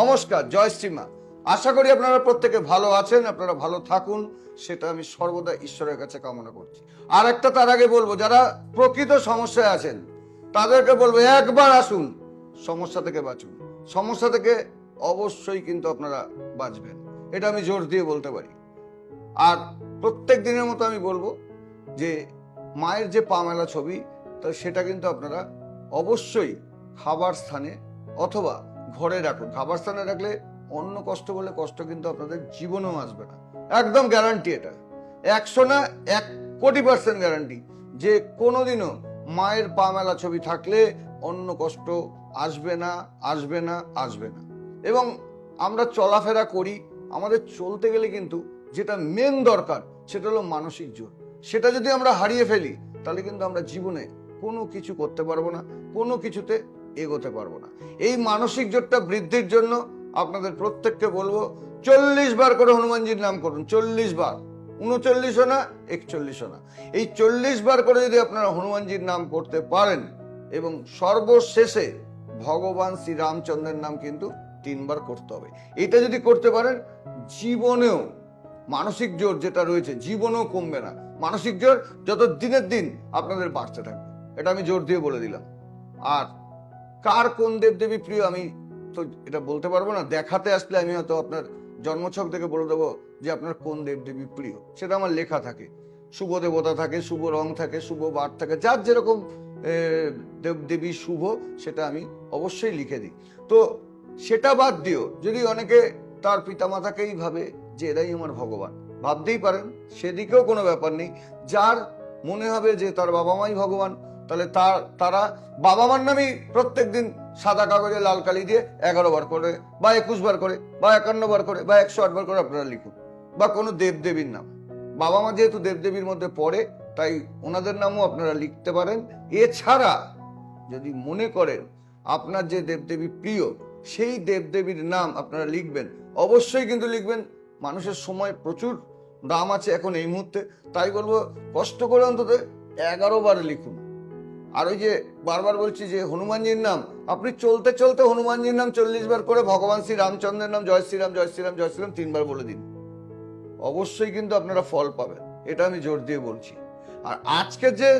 নমস্কার, জয় শ্রীমা। আশা করি আপনারা প্রত্যেকে ভালো আছেন, আপনারা ভালো থাকুন, সেটা আমি সর্বদা ঈশ্বরের কাছে কামনা করছি। আর একটা তার আগে বলব, যারা প্রকৃত সমস্যায় আছেন, তাদেরকে বলব, একবার আসুন, সমস্যা থেকে বাঁচুন। সমস্যা থেকে অবশ্যই কিন্তু আপনারা বাঁচবেন। এটা আমি জোর দিয়ে বলতে পারি। আর প্রত্যেক দিনের মতো আমি বলব যে, মায়ের যে পা মেলা ছবি, তা সেটা কিন্তু আপনারা অবশ্যই খাবার স্থানে অথবা ঘরে রাখুন। খাবার স্থানে রাখলে অন্য কষ্ট বলে কষ্ট কিন্তু আপনাদের জীবনেও আসবে না। একদম গ্যারান্টি এটা। একশো না এক কোটি পার্সেন্ট গ্যারান্টি যে কোনোদিনও মায়ের পা মেলা ছবি থাকলে অন্য কষ্ট আসবে না আসবে না আসবে না। এবং আমরা চলাফেরা করি, আমাদের চলতে গেলে কিন্তু যেটা মেন দরকার, সেটা হলো মানসিক জোর। সেটা যদি আমরা হারিয়ে ফেলি, তাহলে কিন্তু আমরা জীবনে কোনো কিছু করতে পারব না। কোনো কিছুতে এগোতে পারব না। এই মানসিক জোরটা বৃদ্ধির জন্য আপনাদের প্রত্যেককে বলব, চল্লিশ বার করে হনুমানজির নাম করুন, চল্লিশ বার। উনচল্লিশও না, একচল্লিশও না। এই চল্লিশ বার করে যদি আপনারা হনুমানজির নাম করতে পারেন এবং সর্বশেষে ভগবান শ্রীরামচন্দ্রের নাম কিন্তু তিনবার করতে হবে। এটা যদি করতে পারেন, জীবনেও মানসিক জোর যেটা রয়েছে, জীবনেও কমবে না। মানসিক জোর যত দিনের দিন আপনাদের বাড়তে থাকবে। এটা আমি জোর দিয়ে বলে দিলাম। আর কার কোন দেবদেবী প্রিয়? আমি তো এটা বলতে পারব না। দেখাতে আসলে আমি হয়তো আপনার জন্মছক থেকে বলে দেবো যে আপনার কোন দেবদেবী প্রিয়। সেটা আমার লেখা থাকে। শুভ দেবতা থাকে, শুভ রং থাকে, শুভ বার থাকে, যার যেরকম দেবদেবী শুভ, সেটা আমি অবশ্যই লিখে দিই। তো সেটা বাদ দিও। যদি অনেকে তার পিতামাতাকেই ভাবে যে এরাই আমার ভগবান, ভাবতেই পারেন, সেদিকেও কোনো ব্যাপার নেই। যার মনে হবে যে তার বাবা মাই ভগবান তাহলে তার, তারা বাবা মার নামেই প্রত্যেক দিন সাদা কাগজে লাল কালি দিয়ে এগারো বার করে, বা একুশ বার করে, বা একান্ন বার করে, বা একশো আট বার করে আপনারা লিখুন, বা কোনো দেবদেবীর নাম। বাবা মা যেহেতু দেবদেবীর মধ্যে পড়ে, তাই ওনাদের নামও আপনারা লিখতে পারেন। এছাড়া যদি মনে করেন আপনার যে দেবদেবী প্রিয়, সেই দেবদেবীর নাম আপনারা লিখবেন। অবশ্যই কিন্তু লিখবেন। মানুষের সময় প্রচুর, দাম আছে এখন এই মুহূর্তে। তাই বলব, কষ্ট করে অন্তত এগারো বার লিখুন। আর ওই যে বারবার বলছি যে হনুমানজির নাম, আপনি চলতে চলতে হনুমানজির নাম চল্লিশ বার করে ভগবান শ্রী রামচন্দ্রের নাম জয় শ্রীরাম জয় শ্রীরাম জয় শ্রীরাম তিনবার বলে দিন। অবশ্যই কিন্তু আপনারা ফল পাবেন, এটা আমি জোর দিয়ে বলছি। আর আজকের যে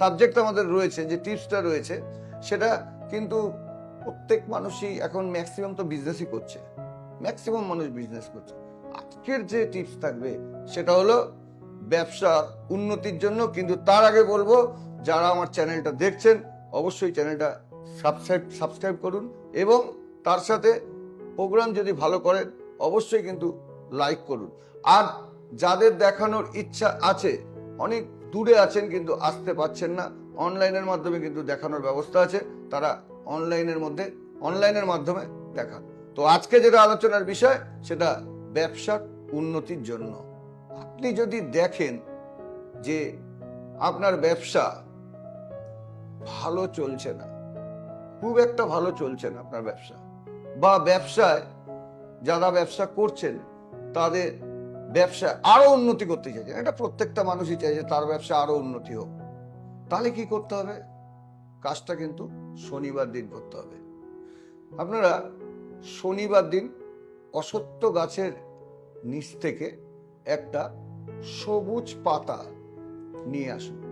সাবজেক্ট আমাদের রয়েছে, যে টিপসটা রয়েছে, সেটা কিন্তু প্রত্যেক মানুষই এখন ম্যাক্সিমাম তো বিজনেসই করছে। ম্যাক্সিমাম মানুষ বিজনেস করছে। আজকের যে টিপস থাকবে, সেটা হলো ব্যবসা উন্নতির জন্য, কিন্তু তার আগে বলব যারা আমার চ্যানেলটা দেখছেন, অবশ্যই চ্যানেলটা সাবস্ক্রাইব সাবস্ক্রাইব করুন এবং তার সাথে প্রোগ্রাম যদি ভালো করেন, অবশ্যই কিন্তু লাইক করুন। আর যাদের দেখানোর ইচ্ছা আছে, অনেক দূরে আছেন কিন্তু আসতে পাচ্ছেন না অনলাইনের মাধ্যমে কিন্তু দেখানোর ব্যবস্থা আছে, তারা অনলাইনের মধ্যে অনলাইনের মাধ্যমে দেখান। তো আজকে যেটা আলোচনার বিষয়, সেটা ব্যবসার উন্নতির জন্য। আপনি যদি দেখেন যে আপনার ব্যবসা ভালো চলছে না। খুব একটা ভালো চলছে না আপনার ব্যবসা। বা ব্যবসায় যারা ব্যবসা করছেন, তাদের ব্যবসা আরও উন্নতি করতে চাইছেন। এটা প্রত্যেকটা মানুষই চাই যে তার ব্যবসা আরও উন্নতি হোক। তাহলে কি করতে হবে? কাজটা কিন্তু শনিবার দিন করতে হবে। আপনারা শনিবার দিন অসত্য গাছের নিচ থেকে একটা সবুজ পাতা নিয়ে আসুন।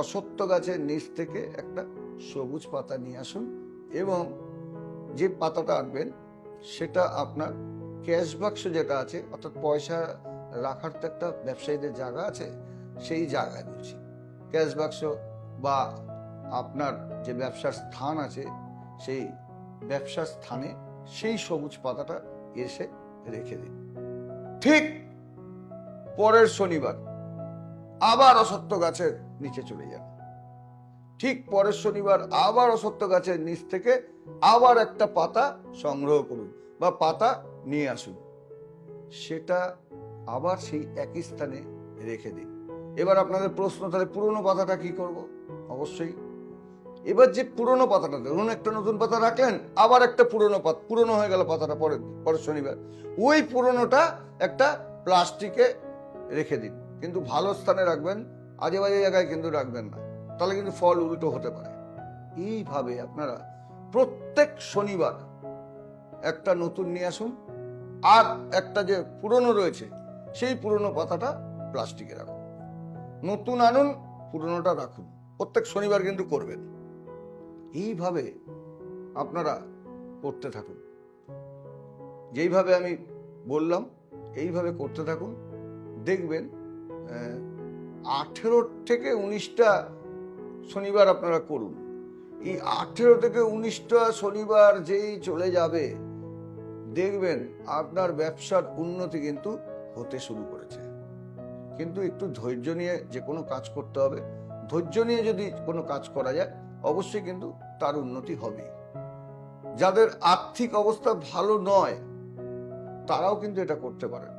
অসত্য গাছের নিচ থেকে একটা সবুজ পাতা নিয়ে আসুন এবং যে পাতাটা আঁকবেন, সেটা আপনার ক্যাশ বাক্স যেটা আছে, অর্থাৎ পয়সা রাখার তো একটা ব্যবসায়ীদের জায়গা আছে, সেই জায়গায় বলছি। ক্যাশ বাক্স বা আপনার যে ব্যবসার স্থান আছে, সেই ব্যবসার স্থানে সেই সবুজ পাতাটা এসে রেখে দিন। ঠিক পরের শনিবার আবার অসত্য গাছের নিচে চলে যান ঠিক পরের শনিবার আবার অসত্য গাছের নিচ থেকে আবার একটা পাতা সংগ্রহ করুন বা পাতা নিয়ে আসুন। সেটা আবার সেই একই স্থানে রেখে দিন। এবার আপনাদের প্রশ্ন, তাহলে পুরনো পাতাটা কি করব? অবশ্যই। এবার যে পুরনো পাতাটা, ধরুন একটা নতুন পাতা রাখলেন, আবার একটা পুরনো পাতা, পুরনো হয়ে গেল পাতাটা পরের পরের শনিবার। ওই পুরনোটা একটা প্লাস্টিকে রেখে দিন। কিন্তু ভালো স্থানে রাখবেন আজে বাজে জায়গায় কিন্তু রাখবেন না। তাহলে কিন্তু ফল উল্টো হতে পারে। এইভাবে আপনারা প্রত্যেক শনিবার একটা নতুন নিয়ে আসুন, আর একটা যে পুরনো রয়েছে, সেই পুরনো পাতাটা প্লাস্টিকে রাখুন। নতুন আনুন, পুরনোটা রাখুন। প্রত্যেক শনিবার কিন্তু করবেন। এইভাবে আপনারা করতে থাকুন। যেইভাবে আমি বললাম, এইভাবে করতে থাকুন। দেখবেন আঠেরো থেকে উনিশটা শনিবার আপনারা করুন। এই আঠেরো থেকে উনিশটা শনিবার যেই চলে যাবে, দেখবেন আপনার ব্যবসার উন্নতি কিন্তু হতে শুরু করেছে। কিন্তু একটু ধৈর্য নিয়ে যে কোনো কাজ করতে হবে। ধৈর্য নিয়ে যদি কোনো কাজ করা যায়, অবশ্যই কিন্তু তার উন্নতি হবে যাদের আর্থিক অবস্থা ভালো নয়, তারাও কিন্তু এটা করতে পারেন।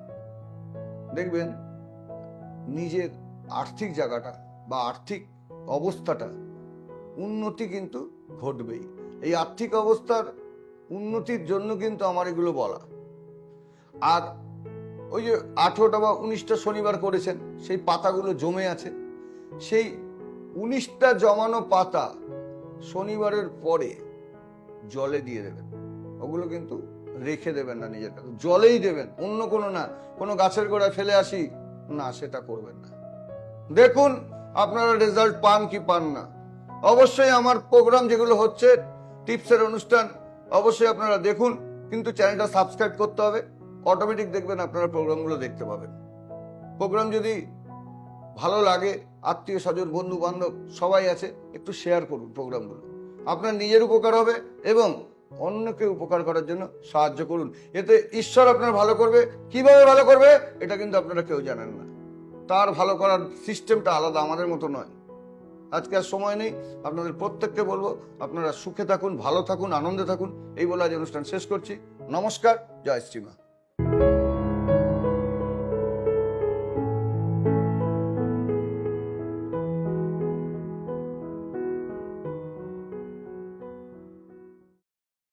দেখবেন নিজের আর্থিক জায়গাটা বা আর্থিক অবস্থাটা উন্নতি কিন্তু ঘটবেই। এই আর্থিক অবস্থার উন্নতির জন্য কিন্তু আমার এগুলো বলা। আর ওই যে আঠেরোটা বা উনিশটা শনিবার করেছেন, সেই পাতাগুলো জমে আছে। সেই উনিশটা জমানো পাতা শনিবারের পরে জলে দিয়ে দেবেন। ওগুলো কিন্তু রেখে দেবেন না নিজের জলেই দেবেন, অন্য কোনো না। কোনো গাছের গোড়ায় ফেলে আসি, না, সেটা করবেন না। দেখুন, আপনারা রেজাল্ট পান কি পান না। অবশ্যই আমার প্রোগ্রাম যেগুলো হচ্ছে টিপসের অনুষ্ঠান, অবশ্যই আপনারা দেখুন, কিন্তু চ্যানেলটা সাবস্ক্রাইব করতে হবে। অটোমেটিক দেখবেন আপনারা প্রোগ্রামগুলো দেখতে পাবেন। প্রোগ্রাম যদি ভালো লাগে, আত্মীয় স্বজন বন্ধু বান্ধব সবাই আছে, একটু শেয়ার করুন প্রোগ্রামগুলো আপনার নিজের উপকার হবে এবং অন্যকে উপকার করার জন্য সাহায্য করুন। এতে ঈশ্বর আপনার ভালো করবে। কীভাবে ভালো করবে, এটা কিন্তু আপনারা কেউ জানেন না। তার ভালো করার সিস্টেমটা আলাদা, আমাদের মতো নয়। আজকে আর সময় নেই, আপনাদের প্রত্যেককে বলব, আপনারা সুখে থাকুন, ভালো থাকুন, আনন্দে থাকুন, এই বলে আজ অনুষ্ঠান শেষ করছি। নমস্কার, জয় শ্রীমা